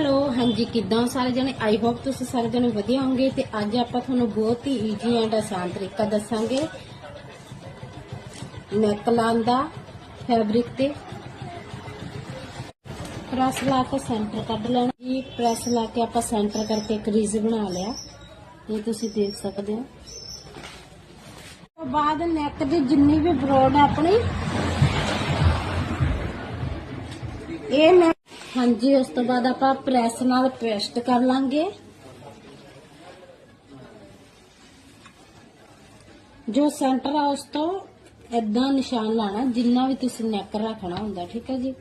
Hello, ਹਾਂਜੀ, ਕਿਦਾਂ ਸਾਰੇ ਜਣੇ? ਆਈ ਹੋਪ ਤੁਸੀਂ ਸਾਰੇ ਜਣੇ ਵਧੀਆ ਹੋਵੋਗੇ ਤੇ ਅੱਜ ਆਪਾਂ ਤੁਹਾਨੂੰ ਬਹੁਤ ਹੀ ਈਜ਼ੀ ਐਂਡ ਆਸਾਨ ਤਰੀਕਾ ਦੱਸਾਂਗੇ। ਨੈਕ ਲਾਉਣ ਦਾ ਫੈਬਰਿਕ ਤੇ ਪ੍ਰੈਸ ਲਾ ਕੇ ਸੈਂਟਰ ਕੱਢ ਲੈਣਾ। ਇਹ ਪ੍ਰੈਸ ਲਾ ਕੇ ਆਪਾਂ ਸੈਂਟਰ ਕਰਕੇ ਇੱਕ ਰੀਜ਼ ਬਣਾ ਲਿਆ। ਇਹ ਤੁਸੀਂ ਦੇਖ ਸਕਦੇ ਹੋ। ਉਸ ਤੋਂ ਬਾਅਦ ਨੈਕ ਦੀ ਜਿੰਨੀ ਵੀ ਬਰੋਡ ਆਪਣੀ, ਇਹ ਹਾਂਜੀ, ਉਸ ਤੋਂ ਬਾਅਦ ਆਪਾਂ ਪ੍ਰੈਸ ਨਾਲ ਪੇਸਟ ਕਰ ਲਾਂਗੇ। ਜੋ ਸੈਂਟਰ ਆ, ਉਸ ਤੋਂ ਇਦਾਂ ਨਿਸ਼ਾਨ ਲਾਣਾ ਜਿੰਨਾ ਵੀ ਤੁਸੀਂ ਨੈਕ ਰੱਖਣਾ ਹੁੰਦਾ, ਠੀਕ ਹੈ ਜੀ?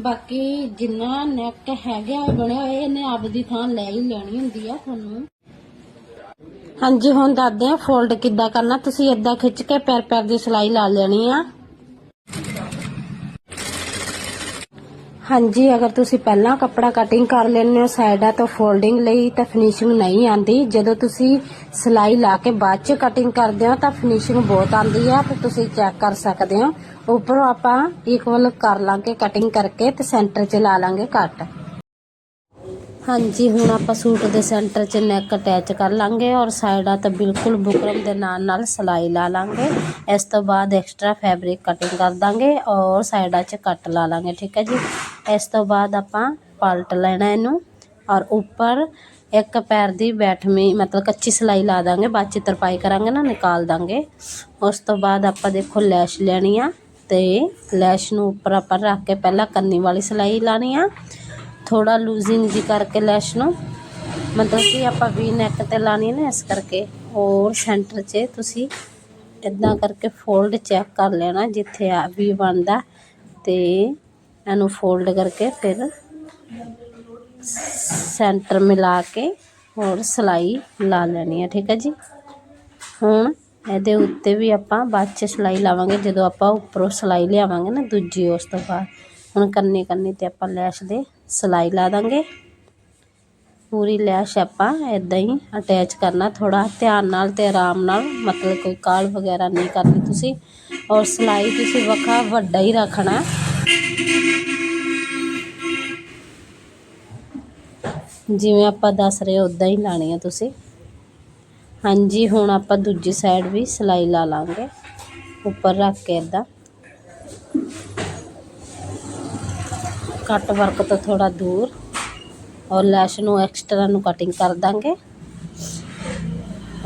ਬਾਕੀ ਜਿੰਨਾ ਨੈਕ ਹੈਗਾ ਹੈ ਬਣਿਆ ਹੋਇਆ, ਇਹਨੇ ਆਪਦੀ ਥਾਂ ਲੈ ਹੀ ਲੈਣੀ ਹੁੰਦੀ ਆ ਤੁਹਾਨੂੰ। ਹਾਂਜੀ, ਹੁਣ ਦੱਸਦੇ ਆ ਫੋਲਡ ਕਿੱਦਾਂ ਕਰਨਾ। ਤੁਸੀਂ ਇਦਾਂ ਖਿੱਚ ਕੇ ਪੈਰ ਪੈਰ ਦੀ ਸਿਲਾਈ ਲਾ ਲੈਣੀ ਆ। ਹਾਂਜੀ, ਅਗਰ ਤੁਸੀਂ ਪਹਿਲਾਂ ਕੱਪੜਾ ਕਟਿੰਗ ਕਰ ਲੈਂਦੇ ਹੋ ਸਾਈਡਾਂ ਤੋਂ ਫੋਲਡਿੰਗ ਲਈ ਤਾਂ ਫਿਨਿਸ਼ਿੰਗ ਨਹੀਂ ਆਂਦੀ। ਜਦੋਂ ਤੁਸੀਂ ਸਿਲਾਈ ਲਾ ਕੇ ਬਾਅਦ ਚ ਕਟਿੰਗ ਕਰਦੇ ਹੋ, ਤਾਂ ਫਿਨਿਸ਼ਿੰਗ ਬਹੁਤ ਆਂਦੀ ਆ ਤੇ ਤੁਸੀਂ ਚੈੱਕ ਕਰ ਸਕਦੇ ਹੋ। ਉੱਪਰੋਂ ਆਪਾਂ ਇਕਵਲ ਕਰ ਲਾਂਗੇ ਕਟਿੰਗ ਕਰਕੇ ਤੇ ਸੈਂਟਰ 'ਚ ਲਾ ਲਾਂਗੇ ਕੱਟ ਹਾਂਜੀ, ਹੁਣ ਆਪਾਂ ਸੂਟ ਦੇ ਸੈਂਟਰ 'ਚ ਨੈਕ ਅਟੈਚ ਕਰ ਲਾਂਗੇ ਔਰ ਸਾਈਡਾਂ ਤੇ ਬਿਲਕੁਲ ਬੁਕਰਮ ਦੇ ਨਾਲ ਨਾਲ ਸਿਲਾਈ ਲਾ ਲਾਂਗੇ। ਇਸ ਤੋਂ ਬਾਅਦ ਐਕਸਟਰਾ ਫੈਬਰਿਕ ਕਟਿੰਗ ਕਰ ਦਾਂਗੇ ਔਰ ਸਾਈਡਾਂ 'ਚ ਕੱਟ ਲਾ ਲਾਂਗੇ, ਠੀਕ ਹੈ ਜੀ? ਇਸ ਤੋਂ ਬਾਅਦ ਆਪਾਂ ਪਲਟ ਲੈਣਾ ਇਹਨੂੰ ਔਰ ਉੱਪਰ ਇੱਕ ਪੈਰ ਦੀ ਬੈਠਵੀਂ ਮਤਲਬ ਕੱਚੀ ਸਿਲਾਈ ਲਾ ਦਾਂਗੇ, ਬਾਅਦ 'ਚ ਤਰਪਾਈ ਕਰਾਂਗੇ ਨਾ, ਨਿਕਾਲ ਦਾਂਗੇ। ਉਸ ਤੋਂ ਬਾਅਦ ਆਪਾਂ ਦੇਖੋ ਲੈਸ਼ ਲੈਣੀ ਆ ਤੇ ਲੈਸ਼ ਨੂੰ ਉੱਪਰ ਆਪਾਂ ਰੱਖ ਕੇ ਪਹਿਲਾਂ ਕੰਨੀ ਵਾਲੀ ਸਿਲਾਈ ਲਾਣੀ ਆ। ਥੋੜਾ ਲੂਜ਼ਿੰਗ ਜੀ ਕਰਕੇ ਲੈਸ਼ ਨੂੰ। ਮਤਲਬ ਕਿ ਆਪਾਂ ਵੀ ਨੈਕ ਤੇ ਲਾਣੀ ਨਾ, ਇਸ ਕਰਕੇ। ਔਰ ਸੈਂਟਰ 'ਚ ਤੁਸੀਂ ਇਦਾਂ ਕਰਕੇ ਫੋਲਡ ਚੈੱਕ ਕਰ ਲੈਣਾ, ਜਿੱਥੇ ਆ ਵੀ ਬਣਦਾ। ਤੇ ਇਹਨੂੰ ਫੋਲਡ ਕਰਕੇ ਫਿਰ ਸੈਂਟਰ ਮਿਲਾ ਕੇ ਔਰ ਸਿਲਾਈ ਲਾ ਲੈਣੀ ਹੈ ਠੀਕ ਹੈ ਜੀ? ਹੁਣ ਇਹਦੇ ਉੱਤੇ ਵੀ ਆਪਾਂ ਬਾਅਦ 'ਚ ਸਿਲਾਈ ਲਾਵਾਂਗੇ, ਜਦੋਂ ਆਪਾਂ ਉੱਪਰੋਂ ਸਿਲਾਈ ਲਿਆਵਾਂਗੇ ਨਾ, ਦੂਜੀ ਉਸ ਤੋਂ ਬਾਅਦ। ਹੁਣ ਕੰਨੇ ਕੰਨੇ ਤੇ ਆਪਾਂ ਲੈਸ਼ ਦੇ ਸਿਲਾਈ ਲਾ ਦਾਂਗੇ। ਪੂਰੀ ਲੈਸ਼ ਆਪਾਂ ਇਦਾਂ ਹੀ ਅਟੈਚ ਕਰਨਾ ਥੋੜਾ ਧਿਆਨ ਨਾਲ ਤੇ ਆਰਾਮ ਨਾਲ, ਮਤਲਬ ਕੋਈ ਕਾਲ ਵਗੈਰਾ ਨਹੀਂ ਕਰਨੀ ਤੁਸੀਂ। ਔਰ ਸਿਲਾਈ ਤੁਸੀਂ ਵੱਖਾ ਵੱਡਾ ਹੀ ਰੱਖਣਾ। ਜਿਵੇਂ ਆਪਾਂ ਦੱਸ ਰਹੇ ਉਦਾਂ ਹੀ ਲਾਣੀ ਆ ਤੁਸੀਂ। ਹਾਂਜੀ, ਹੁਣ ਆਪਾਂ ਦੂਜੀ ਸਾਈਡ ਵੀ ਸਿਲਾਈ ਲਾ ਲਾਂਗੇ। ਉੱਪਰ ਰੱਖ ਕੇ ਇਦਾਂ ਕੱਟ ਵਰਕ ਤੋਂ ਥੋੜਾ ਦੂਰ ਔਰ ਲੈਸ਼ ਨੂੰ ਐਕਸਟਰਾ ਨੂੰ ਕਟਿੰਗ ਕਰ ਦਾਂਗੇ।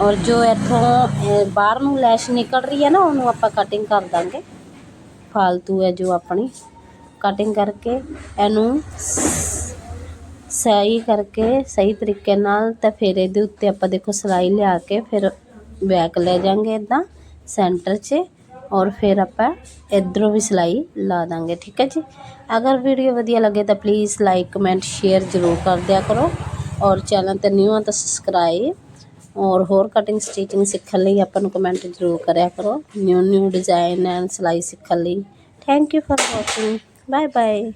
ਔਰ ਜੋ ਇੱਥੋਂ ਬਾਹਰ ਨੂੰ ਲੈਸ਼ ਨਿਕਲ ਰਹੀ ਹੈ ਨਾ, ਉਹਨੂੰ ਆਪਾਂ ਕਟਿੰਗ ਕਰ ਦਾਂਗੇ। ਫਾਲਤੂ ਹੈ ਜੋ ਆਪਣੀ ਕਟਿੰਗ ਕਰਕੇ ਇਹਨੂੰ ਸਹੀ ਕਰਕੇ ਸਹੀ ਤਰੀਕੇ ਨਾਲ ਤਾਂ ਫਿਰ ਇਹਦੇ ਉੱਤੇ ਆਪਾਂ ਦੇਖੋ ਸਿਲਾਈ ਲਿਆ ਕੇ ਫਿਰ ਬੈਕ ਲੈ ਜਾਾਂਗੇ ਇਦਾਂ ਸੈਂਟਰ 'ਚ। ਔਰ ਫਿਰ ਆਪਾਂ ਇਧਰੋਂ ਵੀ ਸਿਲਾਈ ਲਾ ਦਾਂਗੇ, ਠੀਕ ਹੈ ਜੀ? ਅਗਰ ਵੀਡੀਓ ਵਧੀਆ ਲੱਗੇ ਤਾਂ ਪਲੀਜ਼ ਲਾਈਕ ਕਮੈਂਟ ਸ਼ੇਅਰ ਜ਼ਰੂਰ ਕਰ ਦਿਆ ਕਰੋ। ਔਰ ਚੈਨਲ ਤੇ ਨਿਊ ਆ ਤਾਂ ਸਬਸਕ੍ਰਾਈਬ ਔਰ ਹੋਰ ਕਟਿੰਗ ਸਟਿਚਿੰਗ ਸਿੱਖਣ ਲਈ ਆਪਾਂ ਨੂੰ ਕਮੈਂਟ ਜ਼ਰੂਰ ਕਰਿਆ ਕਰੋ। ਨਿਊ ਨਿਊ ਡਿਜ਼ਾਈਨ ਐਂਡ ਸਿਲਾਈ ਸਿੱਖਣ ਲਈ। Thank you for watching bye bye